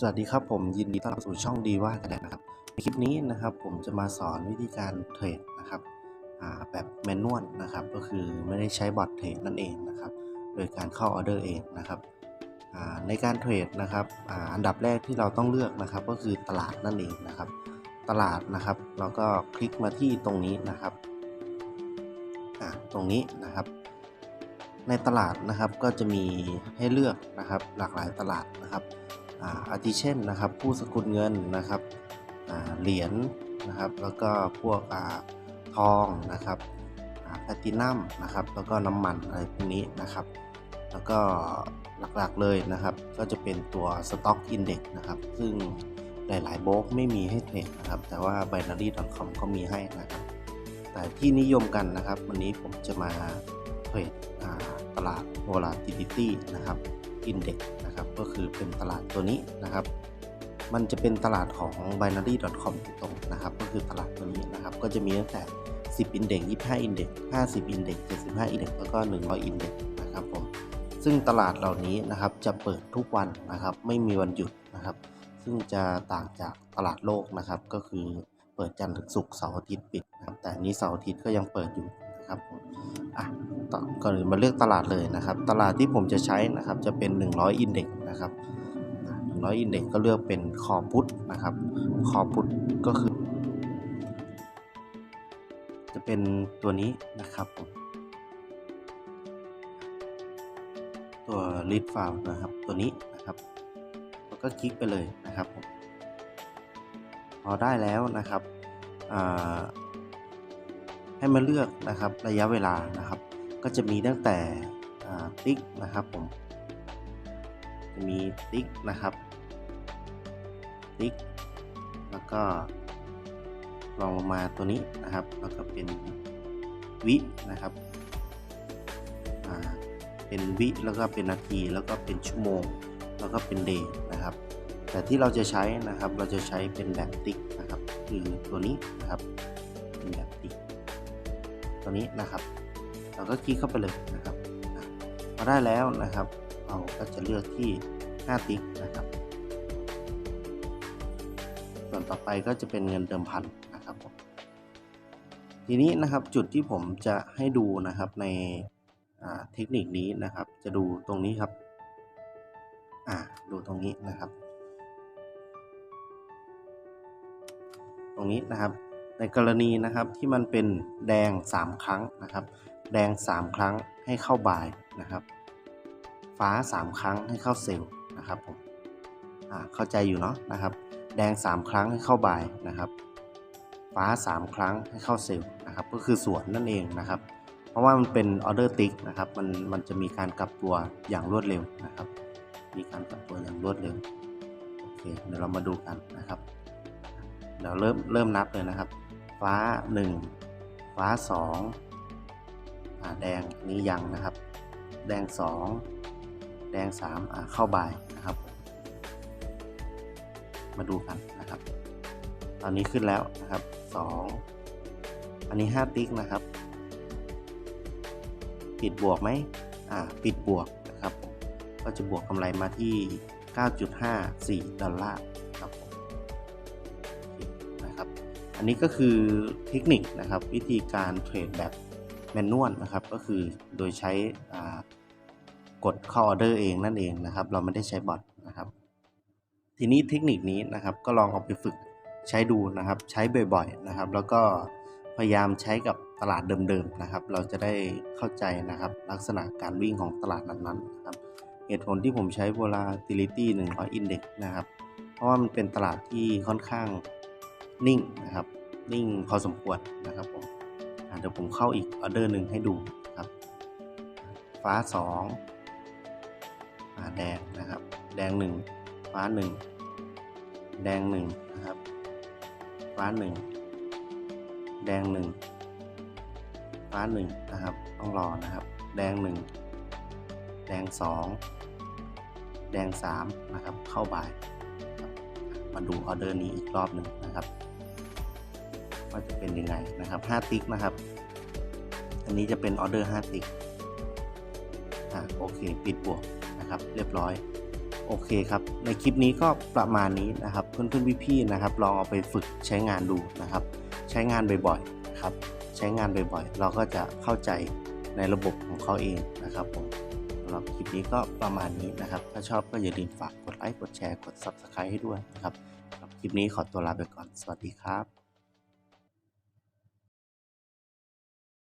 สวัสดีครับผมยินดีต้อนรับสู่ช่องดีว่ากันนะครับในคลิปนี้นะครับผมจะมาสอนวิธีการเทรดนะครับแบบแมนนวลนะครับก็คือไม่ได้ใช้บอทเทรดนั่นเองนะครับโดยการเข้าออเดอร์เองนะครับในการเทรดนะครับอันดับแรกที่เราต้องเลือกนะครับก็คือตลาดนั่นเองนะครับ ตลาดนะครับเราก็คลิกมาที่ตรงนี้นะครับตรงนี้นะครับ ในตลาดนะครับก็จะมีให้เลือกนะครับหลากหลายตลาดนะครับ อาทิเช่นนะครับผู้สกุลเงินนะครับเหรียญนะครับแล้วก็พวกอทองนะครับแพลตินัมนะครับแล้วก็น้ำมันอะไรพวกนี้นะครับ แล้วก็หลักๆเลยนะครับ ก็จะเป็นตัว Stock Index นะครับ ซึ่งหลายๆโบรกไม่มีให้เทรดนะครับ แต่ว่า binary.com ก็มีให้นะครับ แต่ที่นิยมกันนะครับ วันนี้ผมจะมาเทรดตลาด volatility นะครับ Index นะครับก็คือเป็นตลาดตัวนี้นะครับ มันจะเป็นตลาดของ binary.com ตรงๆนะครับ ก็คือตลาดตัวนี้นะครับ ก็จะมีตั้งแต่ 10 Index 25 Index 50 Index 75 Index แล้วก็100 Index นะครับผมซึ่งตลาดเหล่านี้นะครับจะเปิดทุกวันนะครับ ไม่มีวันหยุดนะครับ ซึ่งจะต่างจากตลาดโลกนะครับ ก็คือเปิดจันทร์ถึงศุกร์เสาร์อาทิตย์ปิดนะครับแต่นี้เสาร์อาทิตย์ก็ยังเปิดอยู่ นะครับอะก่อนอื่นมาเลือกตลาดเลยนะครับ ตลาดที่ผมจะใช้นะครับจะเป็น 100 Index นะครับ100 Index ก็เลือกเป็นคอพุทนะครับคอพุทก็คือ จะเป็นตัวนี้นะครับตัว lead file นะครับตัวนี้นะครับแล้วก็คลิกไปเลยนะครับ พอได้แล้วนะครับ ให้มาเลือกนะครับระยะเวลานะครับ ก็จะมีตั้งแต่ติ๊กนะครับผมจะมีติ๊กนะครับติ๊กแล้วก็ลองลงมาตัวนี้นะครับ แล้วก็เป็นวินะครับเป็นวิแล้วก็เป็นนาทีแล้วก็เป็นชั่วโมง แล้วก็เป็นเดย์นะครับ แต่ที่เราจะใช้นะครับเราจะใช้เป็นแบบติ๊กนะครับ คือตัวนี้นะครับเป็นแบบติ๊ก ตัวนี้นะครับ เราก็คลิกเข้าไปเลยนะครับพอได้แล้วนะครับ เราก็จะเลือกที่5ติ๊กนะครับ ส่วนต่อไปก็จะเป็นเงินเดิมพันนะครับผมทีนี้นะครับจุดที่ผมจะให้ดูนะครับในเทคนิคนี้นะครับ จะดูตรงนี้ครับอ่าดูตรงนี้นะครับ ตรงนี้นะครับ ในกรณีนะครับที่มันเป็นแดง 3 ครั้งนะครับ แดง 3 ครั้งให้เข้าบ่ายนะครับ ฟ้า 3 ครั้งให้เข้าเซลล์นะครับผมอ่าเข้าใจอยู่เนาะนะครับ แดง 3 ครั้งให้เข้าบ่ายนะครับ ฟ้า 3 ครั้งให้เข้าเซลล์นะครับ ก็คือสวนนั่นเองนะครับ เพราะว่ามันเป็นออเดอร์ติ๊กนะครับมันมันจะมีการกลับตัวอย่างรวดเร็วนะครับ มีการกลับตัวอย่างรวดเร็วโอเคเดี๋ยวเรามาดูกันนะครับเดี๋ยวเริ่มเริ่มนับเลยนะครับ ฟ้า 1 ฟ้า2อ่าแดงนี้ยังนะครับ แดง 2 แดง3อ่าเข้าบ่ายนะครับ มาดูกันนะครับ ตอนนี้ขึ้นแล้วนะครับ 2 อันนี้ 5 ติ๊กนะครับ ปิดบวกไหมอ่าปิดบวกนะครับ ก็จะบวกกำไรมาที่ 9.54 ดอลลาร์ อันนี้ก็คือเทคนิคนะครับวิธีการเทรดแบบแมนนวลนะครับก็คือโดยใช้กดเข้าออเดอร์เองนั่นเองนะครับ เราไม่ได้ใช้บอทนะครับ ทีนี้เทคนิคนี้นะครับก็ลองเอาไปฝึกใช้ดูนะครับ ใช้บ่อยๆนะครับ แล้วก็พยายามใช้กับตลาดเดิมๆนะครับ เราจะได้เข้าใจนะครับ ลักษณะการวิ่งของตลาดนั้นๆนะครับเหตุผลที่ผมใช้ volatility 100 index นะครับ เพราะว่ามันเป็นตลาดที่ค่อนข้าง นิ่งนะครับ นิ่งพอสมควรนะครับผมอะเดี๋ยวผมเข้าอีกออเดอร์หนึ่งให้ดูครับ ฟ้า2อ่าแดงนะครับ แดง 1 ฟ้า 1 แดง1นะครับ ฟ้า 1 แดง 1 ฟ้า 1 นะครับ ต้องรอนะครับ แดง 1 แดง 2 แดง 3 นะครับ เข้าบ่าย มาดูออเดอร์นี้อีกรอบหนึ่งนะครับว่าจะเป็นยังไงนะครับ 5 ติ๊กนะครับ อันนี้จะเป็นออเดอร์ 5 ติ๊กอ่าโอเค ปิดบวกนะครับ เรียบร้อย โอเคครับ ในคลิปนี้ก็ประมาณนี้นะครับ เพื่อนๆพี่ๆนะครับ ลองเอาไปฝึกใช้งานดูนะครับ ใช้งานบ่อยๆนะครับ ใช้งานบ่อยๆ เราก็จะเข้าใจในระบบของเขาเองนะครับผมำหรับคลิปนี้ก็ประมาณนี้นะครับ ถ้าชอบก็อย่าลืมฝากกดไลค์ กดแชร์ กด Subscribe ให้ด้วยนะครับสำหรับคลิปนี้ขอตัวลาไปก่อน สวัสดีครับ